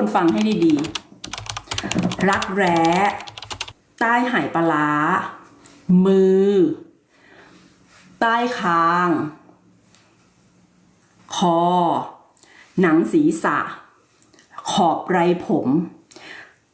คนฟังให้ดีๆ รักแร้ ใต้หายปลา มือ ใต้คาง คอ หนังศีรษะ ขอบไรผม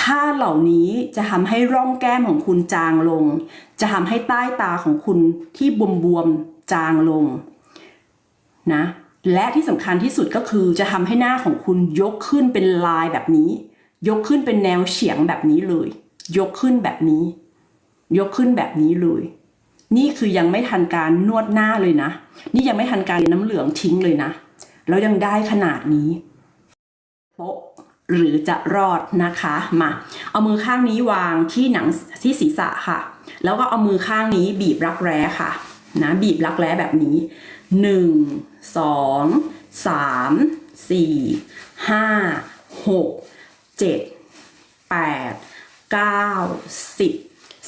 ท่าเหล่านี้จะทำให้ร่องแก้มของคุณจางลง จะทำให้ใต้ตาของคุณที่บวมๆจางลงนะ และที่สำคัญที่สุดก็คือจะทำให้หน้าของคุณยกขึ้นเป็นลายแบบนี้ ยกขึ้นเป็นแนวเฉียงแบบนี้เลย ยกขึ้นแบบนี้ ยกขึ้นแบบนี้เลย นี่คือยังไม่ทันการนวดหน้าเลยนะ นี่ยังไม่ทันการน้ำเหลืองทิ้งเลยนะ แล้วยังได้ขนาดนี้โป๊ะหรือจะรอดนะคะมาเอามือข้างนี้วางที่หนังที่ศีรษะค่ะ แล้วก็เอามือข้างนี้บีบรักแร้ค่ะ นะบีบรักแร้แบบนี้หนึ่งสองสามสี่ห้าหกเจ็ดแปดเก้าสิบ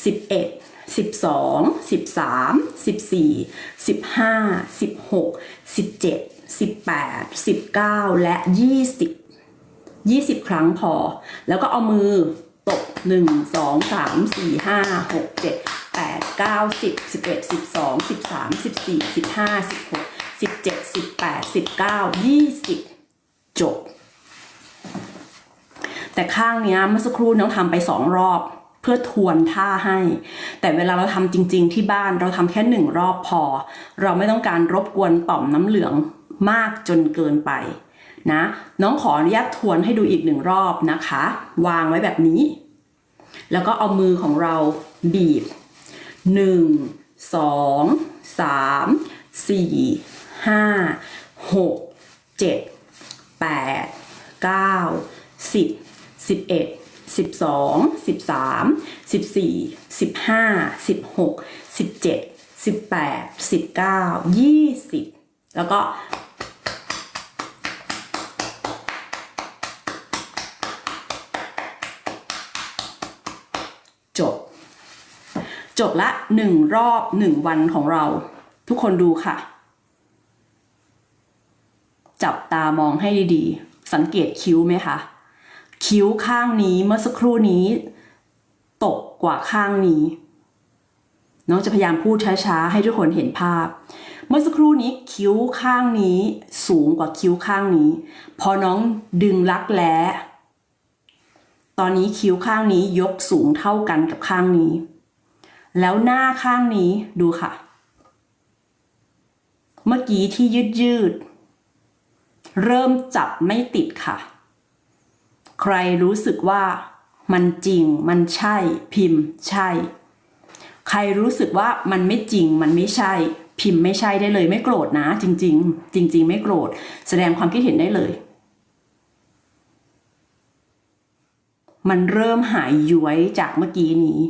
สิบเอ็ดสิบสองสิบสามสิบสี่สิบห้าสิบหกสิบเจ็ดสิบแปดสิบเก้าและยี่สิบยี่สิบครั้งพอ แล้วก็เอามือตบหนึ่งสองสามสี่ห้าหกเจ็ดแปดเก้าสิบสิบเอ็ดสิบสองสิบสามสิบสี่สิบห้าสิบหกสิบเจ็ดสิบแปดสิบเก้ายี่สิบจบ แต่ข้างเนี้ยเมื่อสักครู่น้องทำไปสองรอบเพื่อทวนท่าให้ แต่เวลาเราทำจริง ๆ ที่บ้านเราทำแค่หนึ่งรอบพอ เราไม่ต้องการรบกวนต่อมน้ำเหลืองมากจนเกินไปนะน้องขออนุญาตทวนให้ดูอีกหนึ่งรอบนะคะ วางไว้แบบนี้ แล้วก็เอามือของเราบีบ หนึ่งสองสามสี่ห้าหกเจ็ดแปดเก้าสิบสิบเอ็ดสิบสองสิบสามสิบสี่สิบห้าสิบหกสิบเจ็ดสิบแปดสิบเก้ายี่สิบแล้วก็ จบ จบละหนึ่งรอบหนึ่งวันของเรา ทุกคนดูค่ะ จับตามองให้ดีๆ สังเกตคิ้วไหมคะ คิ้วข้างนี้เมื่อสักครู่นี้ ตกกว่าข้างนี้ น้องจะพยายามพูดช้าๆ ให้ทุกคนเห็นภาพ เมื่อสักครู่นี้คิ้วข้างนี้สูงกว่าคิ้วข้างนี้ พอน้องดึงรักแร้ตอนนี้คิ้วข้างนี้ยกสูงเท่ากันกับข้างนี้ แล้วหน้าข้างนี้ดูค่ะ เมื่อกี้ที่ยืดยืด เริ่มจับไม่ติดค่ะ ใครรู้สึกว่ามันจริงมันใช่พิมพ์ใช่ ใครรู้สึกว่ามันไม่จริงมันไม่ใช่ พิมพ์ไม่ใช่ได้เลยไม่โกรธนะ จริง ๆ จริง ๆ ไม่โกรธ แสดงความคิดเห็นได้เลย มันเริ่มหายย้วยจากเมื่อกี้นี้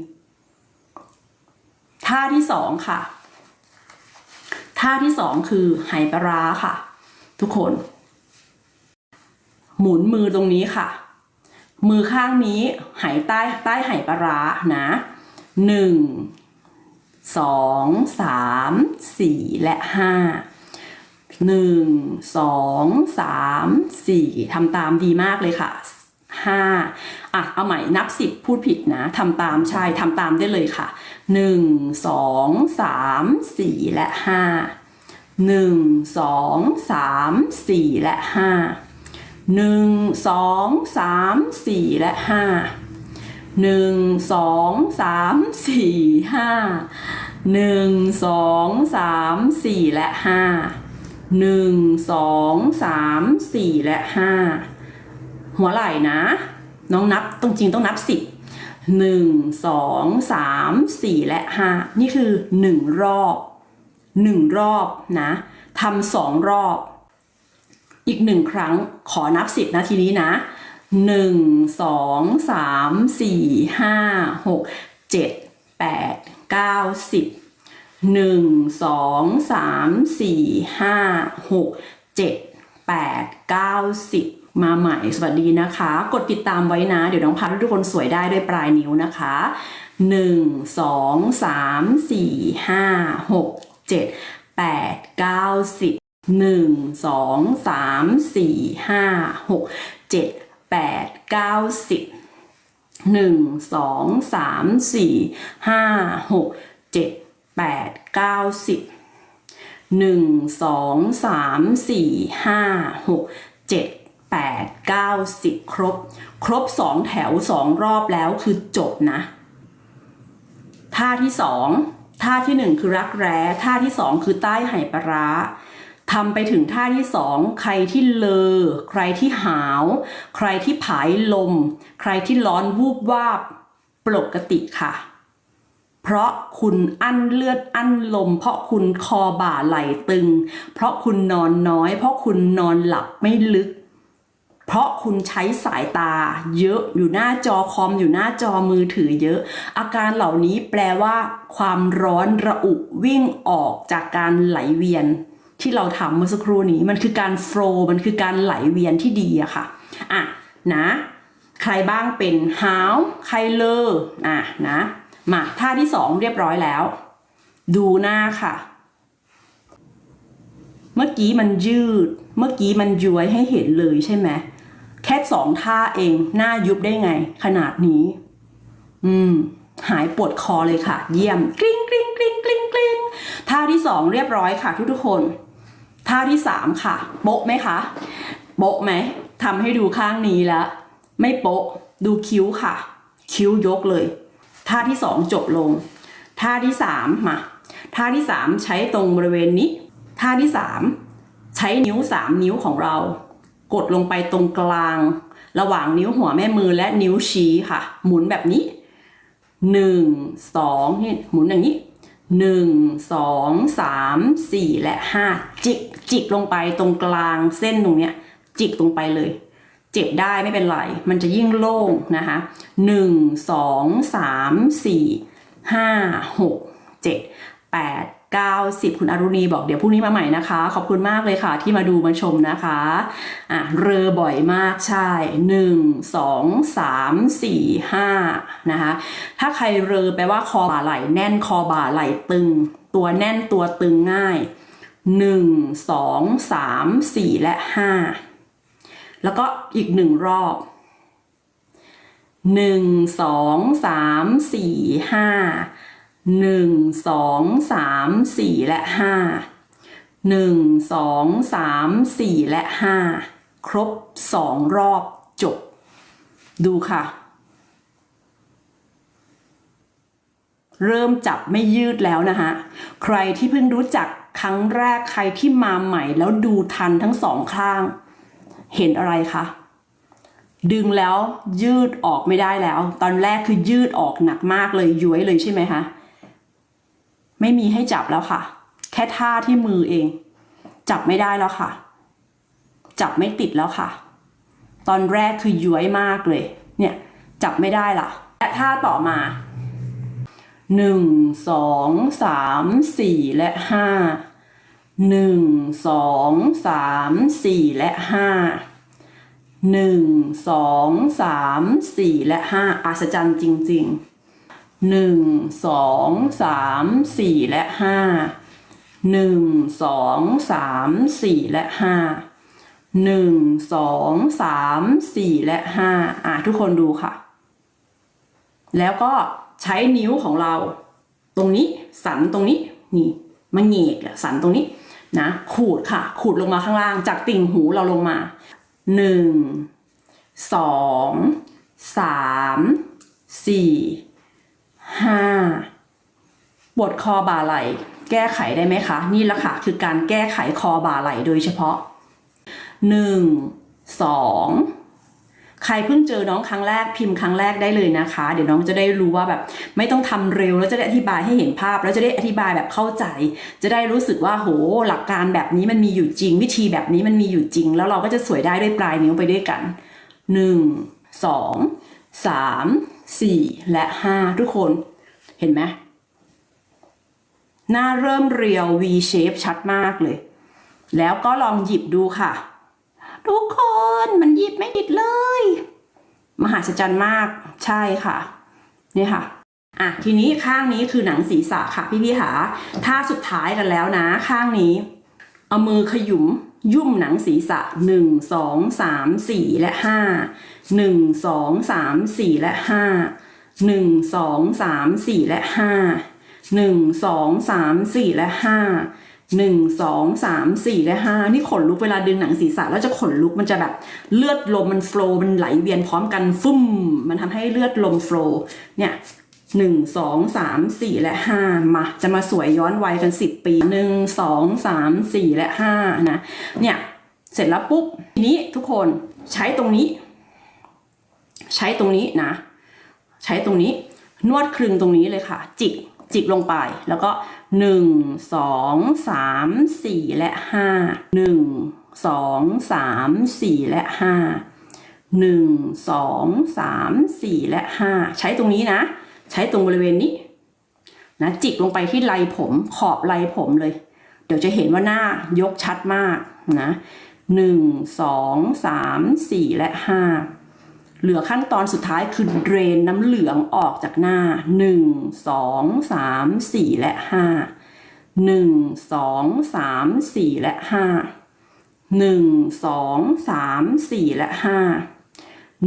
ท่าที่สองค่ะ ท่าที่สองคือหายปลาค่ะ ทุกคน หมุนมือตรงนี้ค่ะ มือข้างนี้หายใต้ใต้หายปลานะหนึ่งสองสามสี่และห้าหนึ่งสองสามสี่ทำตามดีมากเลยค่ะ ห้าอะ เอาใหม่นับสิบพูดผิดนะทำตามใช่ทำตามได้เลยค่ะหนึ่งสองสามสี่และห้าหนึ่งสองสามสี่และห้าหนึ่งสองสามสี่และห้าหนึ่งสองสามสี่ห้าหนึ่งสองสามสี่และห้าหนึ่งสองสามสี่และห้า หัวไหล่นะ น้องนับตรงจริงต้องนับสิบหนึ่งสองสามสี่และห้านี่คือหนึ่งรอบหนึ่งรอบนะทำสองรอบ อีกหนึ่งครั้งขอนับสิบนาทีนี้นะหนึ่งสองสามสี่ห้าหกเจ็ดแปดเก้าสิบหนึ่งสองสามสี่ห้าหกเจ็ดแปดเก้าสิบ มาใหม่ สวัสดีนะคะ กดติดตามไว้นะ เดี๋ยวน้องพัดทุกคนสวยได้ด้วยปลายนิ้วนะคะหนึ่งสองสามสี่ห้าหกเจ็ดแปดเก้าสิบหนึ่งสองสามสี่ห้า หกเจ็ดแปดเก้าสิบครบ ครบสองแถวสองรอบแล้วคือจบนะ ท่าที่สองท่าที่หนึ่งคือรักแร้ ท่าที่สองคือใต้ไหปร้าทำไปถึงท่าที่สองใครที่เลอ ใครที่หาว ใครที่ผายลม ใครที่ร้อนวูบวาบปกติค่ะ เพราะคุณอั้นเลือดอั้นลม เพราะคุณคอบ่าไหลตึง เพราะคุณนอนน้อย เพราะคุณนอนหลับไม่ลึก เพราะคุณใช้สายตาเยอะอยู่หน้าจอคอมอยู่หน้าจอมือถือเยอะ อาการเหล่านี้แปลว่า ความร้อนระอุวิ่งออกจากการไหลเวียน ที่เราทำเมื่อสักครู่นี้ มันคือการโฟล์มันคือการไหลเวียนที่ดีอะค่ะอะนะ ใครบ้างเป็นหาวใครเลออะนะมาท่าที่สองเรียบร้อยแล้ว ดูหน้าค่ะ เมื่อกี้มันยืด เมื่อกี้มันย้วยให้เห็นเลยใช่ไหม ค่สองท่าเอง หน้ายุบได้ไง ขนาดนี้ อืม หายปวดคอเลยค่ะ เยี่ยม กริ๊งกริ๊งกริ๊งกริ๊งกริ๊งท่าที่สองเรียบร้อยค่ะ ทุกทุกคน ท่าที่สามค่ะโป๊ะไหมคะโป๊ะไหมทำให้ดูข้างนี้แล้ว ไม่โป๊ะดูคิ้วค่ะ คิ้วยกเลย ท่าที่สองจบลง ท่าที่สามมา ท่าที่สามใช้ตรงบริเวณนี้ ท่าที่สามใช้นิ้วสามนิ้วของเรา กดลงไปตรงกลาง ระหว่างนิ้วหัวแม่มือและนิ้วชี้ค่ะ หมุนแบบนี้หนึ่งสองนี่หมุนอย่างนี้หนึ่งสองสามสี่และห้าจิกจิกลงไปตรงกลางเส้นตรงเนี้ย จิกลงไปเลย เจ็บได้ไม่เป็นไร มันจะยิ่งโล่งนะคะหนึ่งสองสามสี่ห้าหกเจ็ดแปด เก้าสิบคุณอรุณีบอกเดี๋ยวพรุ่งนี้มาใหม่นะคะ ขอบคุณมากเลยค่ะ ที่มาดูมาชมนะคะอะเรอบ่อยมากใช่หนึ่งสองสามสี่ห้านะคะถ้าใครเรอแปลว่าคอบ่าไหลแน่นคอบ่าไหลตึง ตัวแน่นตัวตึงง่ายหนึ่งสองสามสี่และห้าแล้วก็อีกหนึ่งรอบหนึ่งสองสามสี่ห้า หนึ่งสองสามสี่และห้าหนึ่งสองสามสี่และห้าครบสองรอบจบ ดูค่ะ เริ่มจับไม่ยืดแล้วนะคะใครที่เพิ่งรู้จักครั้งแรกใครที่มาใหม่แล้วดูทันทั้งสองข้าง เห็นอะไรคะดึงแล้วยืดออกไม่ได้แล้ว ตอนแรกคือยืดออกหนักมากเลยย้วยเลยใช่ไหมคะ ไม่มีให้จับแล้วค่ะ แค่ท่าที่มือเอง จับไม่ได้แล้วค่ะ จับไม่ติดแล้วค่ะ ตอนแรกคือย้วยมากเลย เนี่ยจับไม่ได้ละและท่าต่อมาหนึ่งสองสามสี่และห้าหนึ่งสองสามสี่และห้าหนึ่งสองสามสี่และห้าอัศจรรย์จริง ๆ หนึ่งสองสามสี่และห้าหนึ่งสองสามสี่และห้าหนึ่งสองสามสี่และห้าอะทุกคนดูค่ะ แล้วก็ใช้นิ้วของเรา ตรงนี้สันตรงนี้นี่มันเหงกอะสันตรงนี้นะขูดค่ะ ขูดลงมาข้างล่างจากติ่งหูเราลงมาหนึ่งสองสามสี่ ห้าปวดคอบ่าไหล่แก้ไขได้ไหมคะ นี่ละค่ะ คือการแก้ไขคอบ่าไหล่โดยเฉพาะหนึ่งสองใครเพิ่งเจอน้องครั้งแรกพิมพ์ครั้งแรกได้เลยนะคะ เดี๋ยวน้องจะได้รู้ว่าแบบไม่ต้องทำเร็วแล้วจะได้อธิบายให้เห็นภาพ แล้วจะได้อธิบายแบบเข้าใจ จะได้รู้สึกว่าโหหลักการแบบนี้มันมีอยู่จริง วิธีแบบนี้มันมีอยู่จริง แล้วเราก็จะสวยได้ด้วยปลายนิ้วไปด้วยกันหนึ่งสองสาม สี่และห้าทุกคนเห็นไหมหน้าเริ่มเรียว V shape ชัดมากเลย แล้วก็ลองหยิบดูค่ะ ทุกคนมันหยิบไม่ติดเลย มหัศจรรย์มากใช่ค่ะนี่ค่ะอะทีนี้ข้างนี้คือหนังศีรษะค่ะพี่พี่หาท่าสุดท้ายกันแล้วนะ ข้างนี้ เอามือขยุม ยุ่มหนังศีรษะหนึ่งสองสามสี่และห้าหนึ่งสองสามสี่และห้าหนึ่งสองสามสี่และห้าหนึ่งสองสามสี่และห้าหนึ่งสองสามสี่และห้านี่ขนลุกเวลาดึงหนังศีรษะแล้วจะขนลุกมันจะแบบเลือดลมมันโฟล์มันไหลเวียนพร้อมกันฟึ่มมันทำให้เลือดลมโฟล์เนี่ย หนึ่งสองสามสี่และห้ามาจะมาสวยย้อนวัยกันสิบปีหนึ่งสองสามสี่และห้านะเนี่ยเสร็จแล้วปุ๊บทีนี้ทุกคนใช้ตรงนี้ ใช้ตรงนี้นะ ใช้ตรงนี้นวดคลึงตรงนี้เลยค่ะ จิกจิกลงไปแล้วก็หนึ่งสองสามสี่และห้าหนึ่งสองสามสี่และห้าหนึ่งสองสามสี่และห้าใช้ตรงนี้นะ ใช้ตรงบริเวณนี้นะจิกลงไปที่ไหล่ผมขอบไหล่ผมเลย เดี๋ยวจะเห็นว่าหน้ายกชัดมากนะหนึ่งสองสามสี่และห้าเหลือขั้นตอนสุดท้ายคือเดรนน้ำเหลืองออกจากหน้าหนึ่งสองสามสี่และห้าหนึ่งสองสามสี่และห้าหนึ่งสองสามสี่และห้า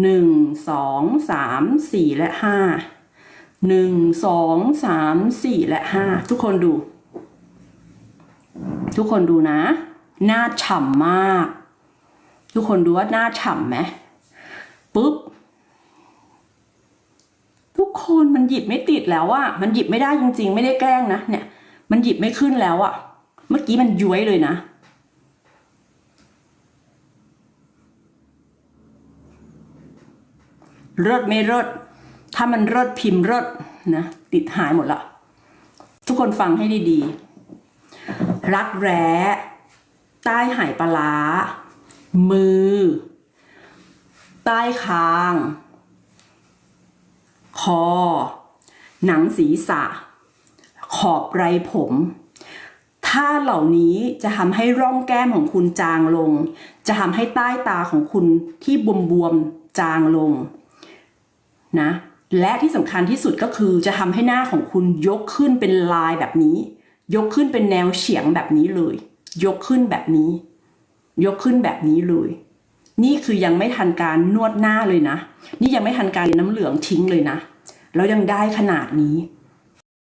หนึ่งสองสามสี่และห้า หนึ่งสองสามสี่และห้าทุกคนดู ทุกคนดูนะ หน้าฉ่ำมาก ทุกคนดูว่าหน้าฉ่ำไหมปุ๊บ ทุกคนมันหยิบไม่ติดแล้วอะมันหยิบไม่ได้จริง ๆ ไม่ได้แกล้งนะเนี่ย มันหยิบไม่ขึ้นแล้วอะเมื่อกี้มันย้วยเลยนะเลิศไม่เลิศ ถ้ามันเลิศพิมพ์เลิศนะติดหายหมดละ ทุกคนฟังให้ดีๆ รักแร้ใต้หายปลาร้ามือ ใต้คาง คอ หนังศีรษะ ขอบไรผม ถ้าเหล่านี้จะทำให้ร่องแก้มของคุณจางลง จะทำให้ใต้ตาของคุณที่บวมๆจางลงนะ และที่สำคัญที่สุดก็คือจะทำให้หน้าของคุณยกขึ้นเป็นลายแบบนี้ ยกขึ้นเป็นแนวเฉียงแบบนี้เลย ยกขึ้นแบบนี้ ยกขึ้นแบบนี้เลย นี่คือยังไม่ทันการนวดหน้าเลยนะ นี่ยังไม่ทันการน้ำเหลืองทิ้งเลยนะ แล้วยังได้ขนาดนี้